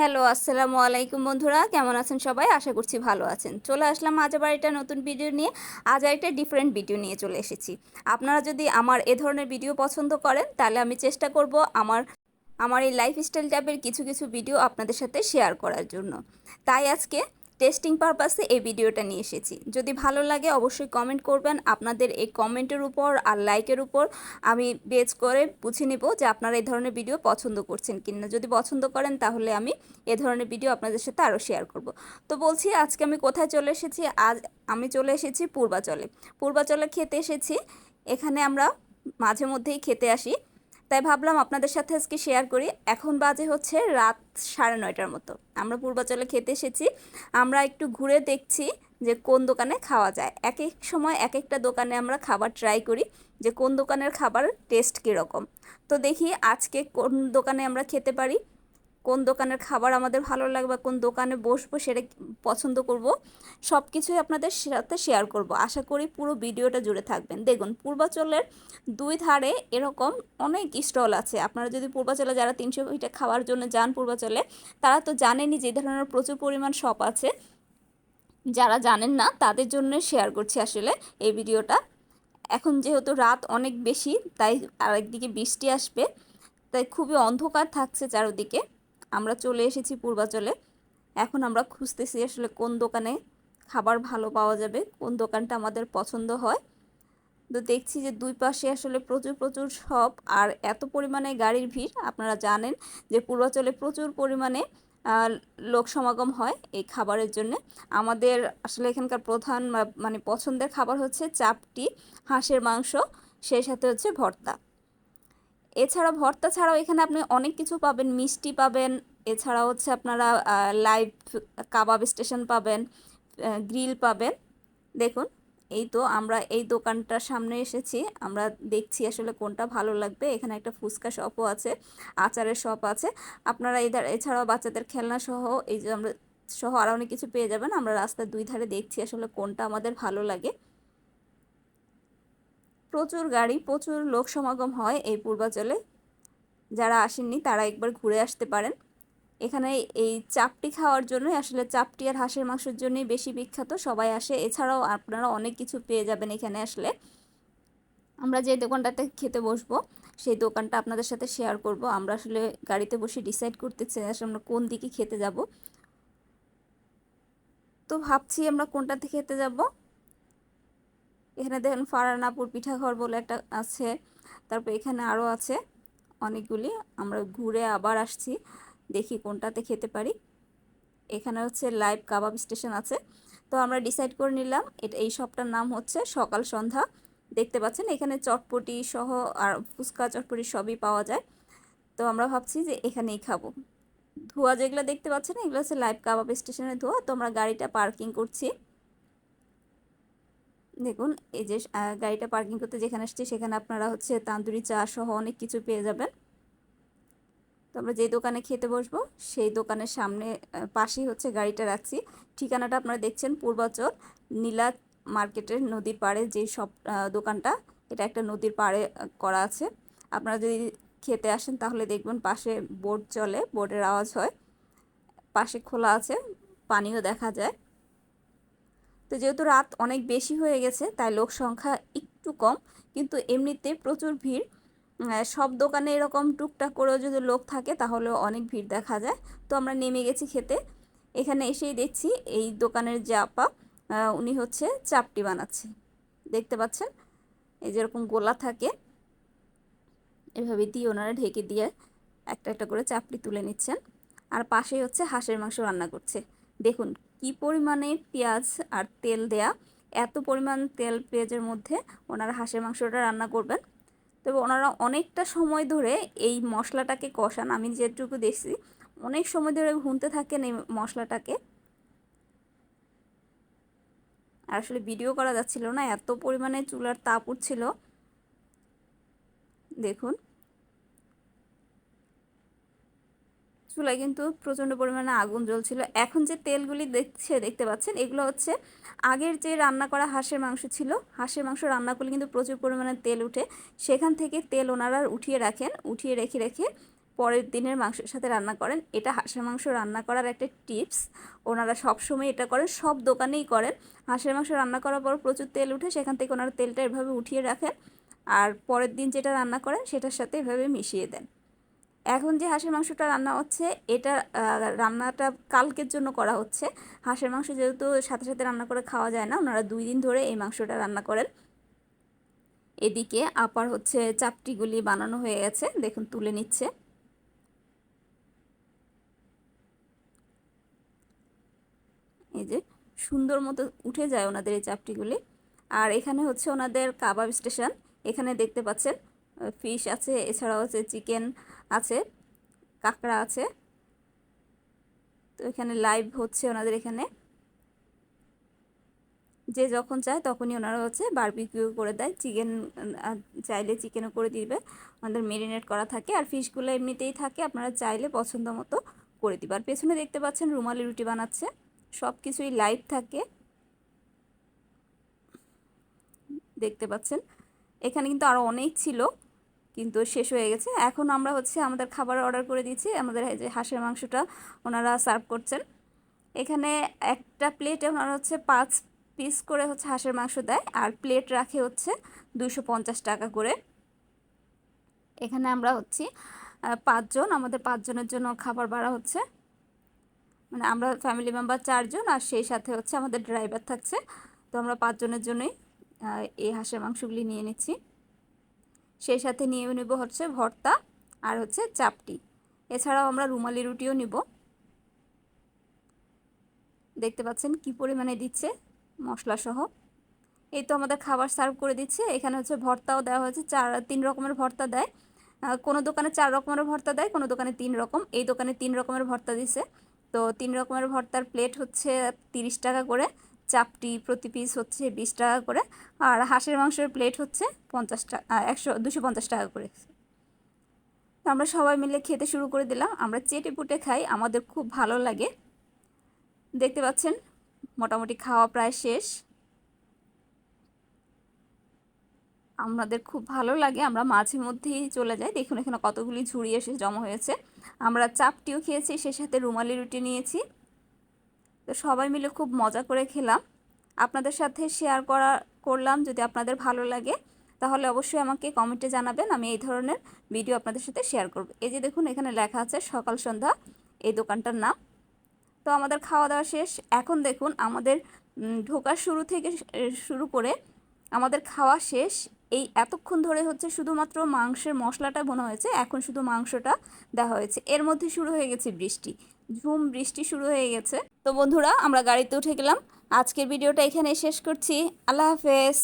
Hello, আসসালামু আলাইকুম বন্ধুরা, কেমন আছেন সবাই? আশা করছি ভালো আছেন। চলে আসলাম আজ আবার একটা নতুন ভিডিও নিয়ে। আজ একটা ডিফারেন্ট ভিডিও নিয়ে চলে এসেছি। আপনারা যদি আমার এ ধরনের ভিডিও পছন্দ করেন, তাহলে আমি চেষ্টা করব আমার আমার এই লাইফস্টাইল ট্যাবের কিছু কিছু ভিডিও আপনাদের সাথে শেয়ার করার জন্য। তাই আজকে টেস্টিং পারপাসে এই ভিডিওটা নিয়ে এসেছি। যদি ভালো লাগে, অবশ্যই কমেন্ট করবেন। আপনাদের এই কমেন্টের উপর আর লাইকের উপর আমি বেজ করে বুঝে নিব যে আপনারা এই ধরনের ভিডিও পছন্দ করছেন কিনা। যদি পছন্দ করেন, তাহলে আমি এ ধরনের ভিডিও আপনাদের সাথে আরও শেয়ার করব। তো বলছি, আজকে আমি কোথায় চলে এসেছি? আজ আমি চলে এসেছি পূর্বাচলে। পূর্বাচলে খেতে এসেছি। এখানে আমরা মাঝে মধ্যেই খেতে আসি। তাই ভাবলাম আপনাদের সাথে আজকে শেয়ার করি। এখন বাজে হচ্ছে রাত সাড়ে নয়টার মতো। আমরা পূর্বাচলে খেতে এসেছি। আমরা একটু ঘুরে দেখছি যে কোন দোকানে খাওয়া যায়। এক এক সময় এক একটা দোকানে আমরা খাবার ট্রাই করি যে কোন দোকানের খাবার টেস্ট কীরকম। তো দেখি আজকে কোন দোকানে আমরা খেতে পারি। কোন দোকানের খাবার আমাদের ভালো লাগবে কোন দোকানে বসবো সেটা পছন্দ করব সব কিছুই আপনাদের সাথে শেয়ার করব। আশা করি পুরো ভিডিওটা জুড়ে থাকবেন। দেখুন, পূর্বাচলের দুই ধারে এরকম অনেক স্টল আছে। আপনারা যদি পূর্বাচলে যারা তিনশো ফিটে খাওয়ার জন্য যান পূর্বাচলে, তারা তো জানেনই যে ধরনের প্রচুর পরিমাণ শপ আছে। যারা জানেন না, তাদের জন্য শেয়ার করছি আসলে এই ভিডিওটা। এখন যেহেতু রাত অনেক বেশি, তাই আরেকদিকে বৃষ্টি আসবে, তাই খুবই অন্ধকার থাকছে চারদিকে। আমরা চলে এসেছি পূর্বাচলে। এখন আমরা খুঁজতেছি আসলে কোন দোকানে খাবার ভালো পাওয়া যাবে, কোন দোকানটা আমাদের পছন্দ হয়। তো দেখছি যে দুই পাশে আসলে প্রচুর প্রচুর শপ আর এত পরিমাণে গাড়ির ভিড়। আপনারা জানেন যে পূর্বাচলে প্রচুর পরিমাণে লোক সমাগম হয় এই খাবারের জন্য। আমাদের আসলে এখানকার প্রধান মানে পছন্দের খাবার হচ্ছে চাপটি, হাঁসের মাংস, সেই সাথে হচ্ছে ভর্তা। এছাড়া ভর্তা ছাড়াও এখানে আপনি অনেক কিছু পাবেন, মিষ্টি পাবেন এছাড়া হচ্ছে আপনারা লাইভ কাবাব স্টেশন পাবেন গ্রিল পাবেন। দেখুন, এই তো আমরা এই দোকানটার সামনে এসেছি। আমরা দেখছি আসলে কোনটা ভালো লাগবে। এখানে একটা ফুচকা শপও আছে, আচারের শপ আছে। আপনারা এধার, এছাড়াও বাচ্চাদের খেলনা সহ, এই যে আমরা, সহ আরও অনেক কিছু পেয়ে যাবেন। আমরা রাস্তার দুই ধারে দেখছি আসলে কোনটা আমাদের ভালো লাগে। প্রচুর গাড়ি, প্রচুর লোক সমাগম হয় এই পূর্বাচলে যারা আসেননি, তারা একবার ঘুরে আসতে পারেন। এখানে এই চাপটি খাওয়ার জন্যই, আসলে চাপটি আর হাঁসের মাংসের জন্যই বেশি বিখ্যাত। সবাই আসে। এছাড়াও আপনারা অনেক কিছু পেয়ে যাবেন এখানে আসলে। আমরা যে দোকানটাতে খেতে বসবো, সেই দোকানটা আপনাদের সাথে শেয়ার করব। আমরা আসলে গাড়িতে বসে ডিসাইড করতে চাই আসলে আমরা কোন দিকে খেতে যাব। তো ভাবছি আমরা কোনটাতে খেতে যাব। এখানে দেখেন ফারানাপুর পিঠাঘর বলে একটা আছে। তারপর এখানে আরও আছে অনেকগুলি। আমরা ঘুরে আবার আসছি, দেখি কোনটাতে খেতে পারি। এখানে হচ্ছে লাইভ কাবাব স্টেশন আছে। তো আমরা ডিসাইড করে নিলাম, এটা এই শপটার নাম হচ্ছে সকাল সন্ধ্যা। দেখতে পাচ্ছেন এখানে চটপটি সহ আর ফুচকা চটপটি সবই পাওয়া যায়। তো আমরা ভাবছি যে এখানেই খাব। ধোয়া যেগুলো দেখতে পাচ্ছেন, এগুলো হচ্ছে লাইভ কাবাব স্টেশনের ধোয়া। তো আমরা গাড়িটা পার্কিং করছি। দেখুন, এই যে গাড়িটা পার্কিং করতে যেখানে আসছি, সেখানে আপনারা হচ্ছে তান্দুরি চা সহ অনেক কিছু পেয়ে যাবেন। তো আমরা যেই দোকানে খেতে বসবো, সেই দোকানের সামনে পাশেই হচ্ছে গাড়িটা রাখছি। ঠিকানাটা আপনারা দেখছেন পূর্বাচল নীলা মার্কেটের নদীর পাড়ে যে সব দোকানটা, এটা একটা নদীর পাড়ে করা আছে। আপনারা যদি খেতে আসেন, তাহলে দেখবেন পাশে বোর্ড চলে বোর্ডের আওয়াজ হয়। পাশে খোলা আছে, পানিও দেখা যায়। তো যেহেতু রাত অনেক বেশি হয়ে গেছে, তাই লোক সংখ্যা একটু কম। কিন্তু এমনিতে প্রচুর ভিড়। সব দোকানে এরকম টুকটাক করেও যদি লোক থাকে, তাহলেও অনেক ভিড় দেখা যায়। তো আমরা নেমে গেছি খেতে। এখানে এসেই দেখছি এই দোকানের যে আপা উনি হচ্ছে চাপটি বানাচ্ছে। দেখতে পাচ্ছেন? এই যেরকম গোলা থাকে। এভাবে দিয়ে ওনারা ঢেকে দিয়ে একটা একটা করে চাপটি তুলে নিচ্ছেন। আর পাশেই হচ্ছে হাঁসের মাংস রান্না করছে। দেখুন কি পরিমাণে পেঁয়াজ আর তেল দেয়া, এত পরিমাণ তেল পেঁয়াজের মধ্যে ওনারা হাঁসের মাংসটা রান্না করবেন। তবে ওনারা অনেকটা সময় ধরে এই মশলাটাকে কষান। আমি যেটুকু দেখছি, অনেক সময় ধরে ভুনতে থাকেন এই মশলাটাকে। আর আসলে ভিডিও করা যাচ্ছিল না, এত পরিমাণে চুলার তাপ উঠছিল। দেখুন। চুলায় কিন্তু প্রচণ্ড পরিমাণে আগুন জ্বলছিল। এখন যে তেলগুলি দেখছে, দেখতে পাচ্ছেন, এগুলো হচ্ছে আগের যে রান্না করা হাঁসের মাংস ছিল, হাঁসের মাংস রান্না করলে কিন্তু প্রচুর পরিমাণে তেল উঠে। সেখান থেকে তেল ওনারা উঠিয়ে রাখেন, উঠিয়ে রেখে রেখে পরের দিনের মাংসের সাথে রান্না করেন। এটা হাঁসের মাংস রান্না করার একটা টিপস। ওনারা সবসময় এটা করেন, সব দোকানেই করেন। হাঁসের মাংস রান্না করার পর প্রচুর তেল উঠে, সেখান থেকে ওনারা তেলটা এভাবে উঠিয়ে রাখেন। আর পরের দিন যেটা রান্না করেন, সেটার সাথে এভাবে মিশিয়ে দেন। এখন যে হাঁসের মাংসটা রান্না হচ্ছে, এটা রান্নাটা কালকের জন্য করা হচ্ছে। হাঁসের মাংস যেহেতু সাথে সাথে রান্না করে খাওয়া যায় না, ওনারা দুই দিন ধরে এই মাংসটা রান্না করেন। এদিকে আপার হচ্ছে চাপটিগুলি বানানো হয়ে গেছে, দেখুন তুলে নিচ্ছে। এই যে সুন্দর মতো উঠে যায় ওনাদের এই চাপটিগুলি। আর এখানে হচ্ছে ওনাদের কাবাব স্টেশন, এখানে দেখতে পাচ্ছেন ফিশ আছে, এছাড়াও হচ্ছে চিকেন আছে, কাঁকড়া আছে। তো এখানে লাইভ হচ্ছে ওনাদের এখানে। যে যখন চায় তখনই ওনারা হচ্ছে বারবিকিউ করে দেয়। চিকেন চাইলে চিকেনও করে দিবে। আমাদের মেরিনেট করা থাকে। আর ফিশগুলো এমনিতেই থাকে, আপনারা চাইলে পছন্দ মতো করে দিবে। আর পেছনে দেখতে পাচ্ছেন রুমালি রুটি বানাচ্ছে। সব কিছুই লাইভ থাকে। দেখতে পাচ্ছেন। এখানে কিন্তু আরও অনেক ছিল। কিন্তু শেষ হয়ে গেছে। এখন আমরা হচ্ছে আমাদের খাবার অর্ডার করে দিয়েছি। আমাদের যে হাঁসের মাংসটা ওনারা সার্ভ করছেন। এখানে একটা প্লেটে ওনারা হচ্ছে পাঁচ পিস করে হচ্ছে হাঁসের মাংস দেয়। আর প্লেট রাখে হচ্ছে দুশো পঞ্চাশ টাকা করে। এখানে আমরা হচ্ছি পাঁচজন। আমাদের পাঁচজনের জন্য খাবার বাড়া হচ্ছে। মানে আমরা ফ্যামিলি মেম্বার চারজন আর সেই সাথে হচ্ছে আমাদের ড্রাইভার থাকছে। তো আমরা পাঁচজনের জন্যই এই হাঁসের মাংসগুলি নিয়ে নিচ্ছি। সেই সাথে নিয়ে নেব হচ্ছে ভর্তা আর হচ্ছে চাপটি। এছাড়াও আমরা রুমালি রুটিও নিব। দেখতে পাচ্ছেন কি পরিমাণে দিচ্ছে মশলা সহ এই তো আমাদের খাবার সার্ভ করে দিচ্ছে। এখানে হচ্ছে ভর্তাও দেওয়া হয়েছে। চার, তিন রকমের ভর্তা দেয়। কোনো দোকানে চার রকমের ভর্তা দেয়, কোনো দোকানে তিন রকম। এই দোকানে তিন রকমের ভর্তা দিছে। তো তিন রকমের ভর্তার প্লেট হচ্ছে তিরিশ টাকা করে। চাপটি প্রতি পিস হচ্ছে বিশ টাকা করে, আর হাঁসের মাংসের প্লেট হচ্ছে পঞ্চাশ টাকা একশো, দুশো পঞ্চাশ টাকা করে। আমরা সবাই মিলে খেতে শুরু করে দিলাম। আমরা চেটে পুটে খাই, আমাদের খুব ভালো লাগে। দেখতে পাচ্ছেন, মোটামুটি খাওয়া প্রায় শেষ। আমাদের খুব ভালো লাগে, আমরা মাঝে মধ্যেই চলে যাই। দেখুন, এখানে কতগুলি ঝুড়ি এসে জমা হয়েছে। আমরা চাপটিও খেয়েছি, সে সাথে রুমালি রুটি নিয়েছি। তো সবাই মিলে খুব মজা করে খেলাম। আপনাদের সাথে শেয়ার করা, করলাম যদি আপনাদের ভালো লাগে, তাহলে অবশ্যই আমাকে কমেন্টে জানাবেন, আমি এই ধরনের ভিডিও আপনাদের সাথে শেয়ার করব। এই যে দেখুন, এখানে লেখা আছে, সকাল সন্ধ্যা, এই দোকানটার নাম। তো আমাদের খাওয়া দাওয়া শেষ। এখন দেখুন, আমাদের ঢোকার শুরু থেকে শুরু করে আমাদের খাওয়া শেষ। এই এতক্ষণ ধরে হচ্ছে শুধুমাত্র মাংসের মশলাটা বোনা হয়েছে, এখন শুধু মাংসটা দেওয়া হয়েছে। এর মধ্যে শুরু হয়ে গেছে বৃষ্টি, ঝুম বৃষ্টি শুরু হয়ে গেছে। তো বন্ধুরা, আমরা গাড়িতে উঠে গেলাম। আজকের ভিডিওটা এখানে শেষ করছি। আল্লাহ হাফেজ।